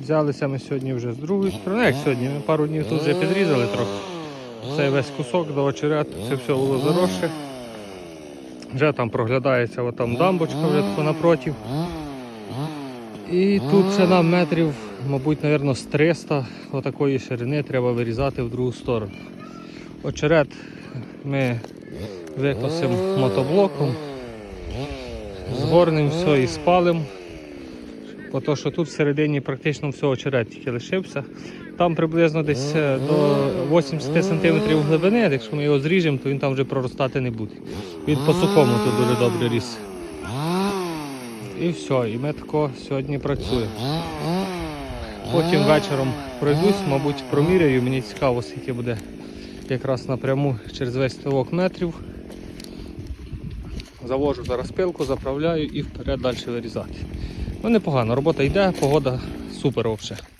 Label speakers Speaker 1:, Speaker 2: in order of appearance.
Speaker 1: Взялися ми сьогодні вже з другої сторони. Як сьогодні? Ми пару днів тут вже підрізали трохи. Цей весь кусок до очерет, це все було заросше. Вже там проглядається от дамбочка вже напротив. І тут це нам метрів, мабуть, напевно, з 300 отакої ширини треба вирізати в другу сторону. Очерет ми викосимо мотоблоком, згорнемо все і спалимо. Бо то, що тут всередині практично все очерет лишився. Там приблизно десь е, до 80 см глибини, якщо ми його зріжемо, то він там вже проростати не буде. Він по сухому тут дуже добре ріс. І все, і ми тако сьогодні працюємо. Потім вечором пройдусь, мабуть, проміряю. Мені цікаво, скільки буде якраз напряму через весь ставок метрів. Завожу зараз пилку, заправляю і вперед далі вирізати. Ну непогано, робота йде, погода супер взагалі.